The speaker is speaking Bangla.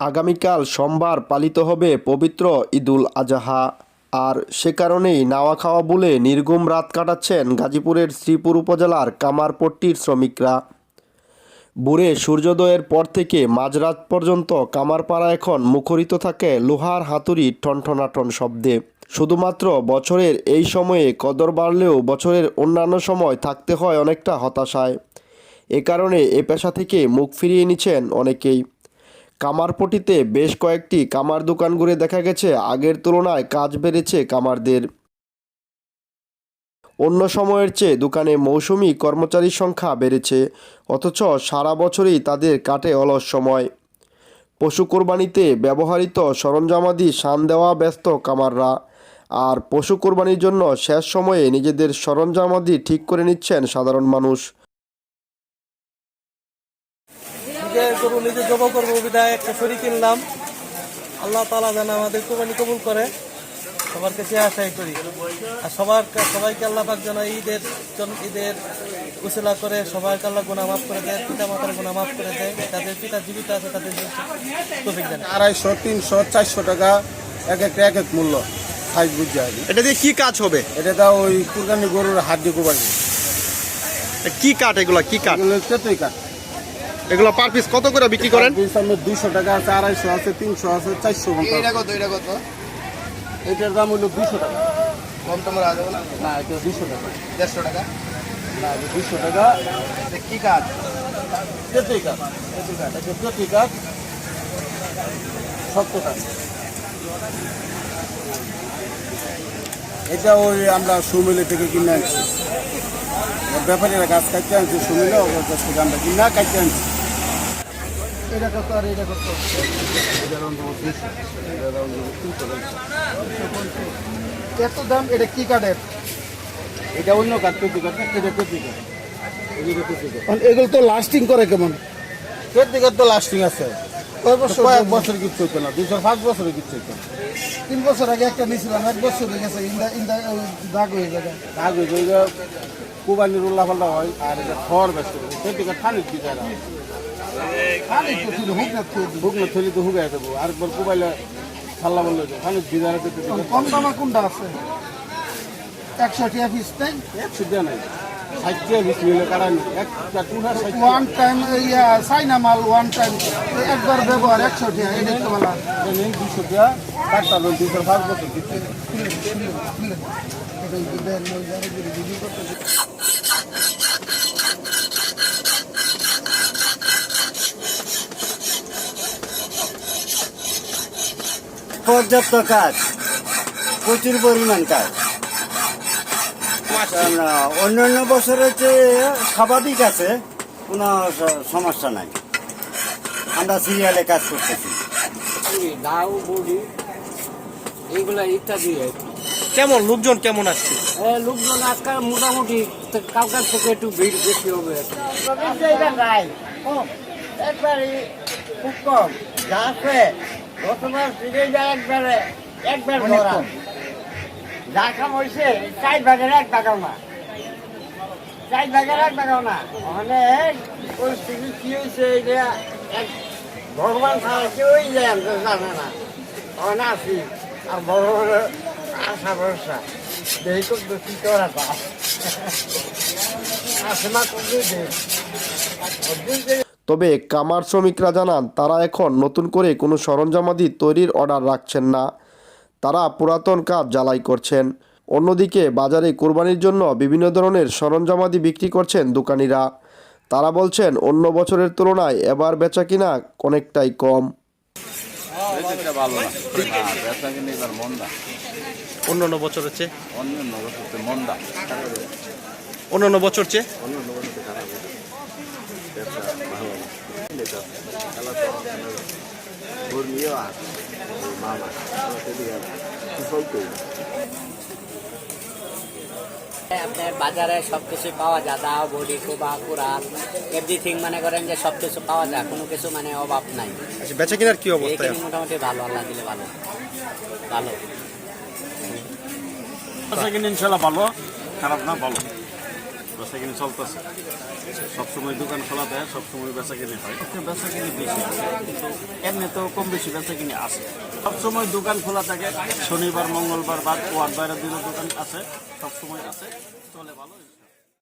আগামীকাল সোমবার পালিত হবে পবিত্র ঈদুল আজহা। আর সে কারণেই নাওয়া খাওয়া বলে নির্গুম রাত কাটাচ্ছেন গাজীপুরের শ্রীপুর উপজেলার কামারপট্টির শ্রমিকরা। বুড়ে সূর্যোদয়ের পর থেকে মাঝরাত পর্যন্ত কামারপাড়া এখন মুখরিত থাকে লোহার হাতুড়ি টনটনাটন শব্দে। শুধুমাত্র বছরের এই সময়ে কদর বাড়লেও বছরের অন্যান্য সময় থাকতে হয় অনেকটা হতাশায়। এ কারণে এ পেশা থেকে মুখ ফিরিয়ে নিচ্ছেন অনেকেই। কামারপট্টিতে বেশ কয়েকটি কামার দোকান ঘুরে দেখা গেছে। আগের তুলনায় কাজ বেড়েছে কামারদের। অন্য সময়ের চেয়ে দোকানে মৌসুমি কর্মচারীর সংখ্যা বেড়েছে, অথচ সারা বছরই তাদের কাটে অলস সময়। পশু কোরবানিতে ব্যবহৃত সরঞ্জামাদি শান দেওয়া ব্যস্ত কামাররা, আর পশু কোরবানির জন্য শেষ সময়ে নিজেদের সরঞ্জামাদি ঠিক করে নিচ্ছেন সাধারণ মানুষ। নিজে গরু নিজে জব করব বিদায় একটা শরীর কিনলাম। আল্লাহ তালা যেন আমাদের কোরবানি কবুল করে। সবার কাছে আশাই করি। আর সবার সবাইকে আল্লাহ পাক যেন ঈদের ঈদের উসিলা করে সবাইকে আল্লাহ গুণা মাফ করে দেয় পিতা মাতার গুণা মাফ করে দেয় তাদের পিতা জীবিত আছে তাদের তফিক আড়াইশো তিনশো চারশো টাকা এক একটা এক এক মূল্য। সাইজ বুঝছে আর কি। এটা দিয়ে কি কাজ হবে? এটা দাও ওই কুরবানি গরুর হাড্ডি কোবানি কি কাঠ এগুলো? কি কাঠ? এগুলো কাঠ। এগুলো পার পিস কত করে বিক্রি করেন? দুশো টাকা আছে আড়াইশো আছে তিনশো আছে চারশো এটা কত এটা কত? এটার দাম হলো দুশো টাকা। কম তোমার আজ না এটা দুশো টাকা। দেড়শো টাকা? না এটা দুশো টাকা। কি কাঠ? তেতই কাঠ। তেতই কাঠ এটা তেতই কাঠ। সত্তর টাকা। এটা ওই আমরা সুমিলে থেকে কিনে আনছি। ব্যাপারীরা গাছ কাটতে আনছি সুমিলে ওর কাছ থেকে আমরা কিনা কাটতে আনছি। এটা কত আর এটা কত? এত দাম এটা কি কাঠের? এটা অন্য কাঠ পেটি কাঠ এটা পেটি কাঠ। এগুলো তো লাস্টিং করে কেমন? পেটি কাঠ তো লাস্টিং আছে। কয় বছর? কয়েক বছর কিচ্ছু হইতো না দুইশো পাঁচ বছরে কিচ্ছু হইতো তিন বছর আগে একটা নিয়েছিলাম এক বছর হয়ে গেছে ইন্দা ইন্দা দাগ হয়ে আগ হয়ে কুবানির হয় আর এটা খড় ব্যস্ত পেটি কাঠ না খালি তো ছিল হুক না তো থলি তো হুগাই দেবো। আরেকবার কুবাইলে ফাল্লা বললে পেটি কাঠ কম দামা কোনটা আছে? একশো টিয়া পিস তাই? একশো দেওয়া নাই। ষাটটা বিশ মিলে কাটানি একটা টুনা ওয়ান টাইম ইয়া চাইনা মাল ওয়ান টাইম একবার ব্যবহার একশো টিয়া এটা তো বলা নেই দুশো টাকা কাটটা রোল দুশো পাঁচ বছর দিচ্ছে এটা এই দেন, ওই জায়গায় যদি ভিডিও করতে পর্যাপ্ত কাজ প্রচুর পরিমাণ কাজ। অন্যান্য বছরের চেয়ে স্বাভাবিক আছে কোনো সমস্যা নাই। আমরা সিরিয়ালে কাজ করতেছি। দাও বড়ি এইগুলা ইত্যাদি। কেমন লোকজন কেমন আসছে লোকজন আজকাল মোটামুটি তো- কালকার থেকে একটু ভিড় বেশি হবে। একবারে খুব কম। যা আছে বর্তমান সিরিয়ালটা একবারে একবার ধরা যা কাম হয়েছে চার ভাগের এক ভাগাও না। চার ভাগের এক ভাগাও না। অনেক পরিস্থিতি কি হয়েছে এটা এক ভগবান ছাড়া কেউই জানে না আছি আর বড় বড় আশা ভরসা। দেখি তো কি করা তা আসে মা করবে তবে কামার শ্রমিকরা জানান তারা এখন নতুন করে কোনো সরঞ্জামাদি তৈরির অর্ডার রাখছেন না। তারা পুরাতন কাজ জ্বালাই করছেন। অন্যদিকে বাজারে কোরবানির জন্য বিভিন্ন ধরনের সরঞ্জামাদি বিক্রি করছেন দোকানিরা। তারা বলছেন অন্য বছরের তুলনায় এবার বেচা কিনা অনেকটাই কম। অন্যান্য বছর হচ্ছে অন্যান্য বছর চেয়ে আপনার বাজারে সবকিছু পাওয়া যায় দাও বড়ি কোবা কোরআন এভরিথিং মানে করেন যে সবকিছু পাওয়া যায় কোনো কিছু মানে অভাব নাই। আচ্ছা বেচা কিনার কি অবস্থা মোটামুটি ভালো আল্লাহ দিলে ভালো। ভালো। ইনশাল্লাহ ভালো খারাপ না ভালো। বেচা কিনে চলতেছে। সবসময় দোকান খোলা দেয়, সবসময় বেচা কিনে হয়। বেচা কিনে বেশি আছে, কিন্তু এমনি তো কম বেশি বেচা কিনে আসে সবসময় দোকান খোলা থাকে, শনিবার, মঙ্গলবার বাদ ওয়ার বাইরের দিনও দোকান আছে, সবসময় আছে। চলে ভালো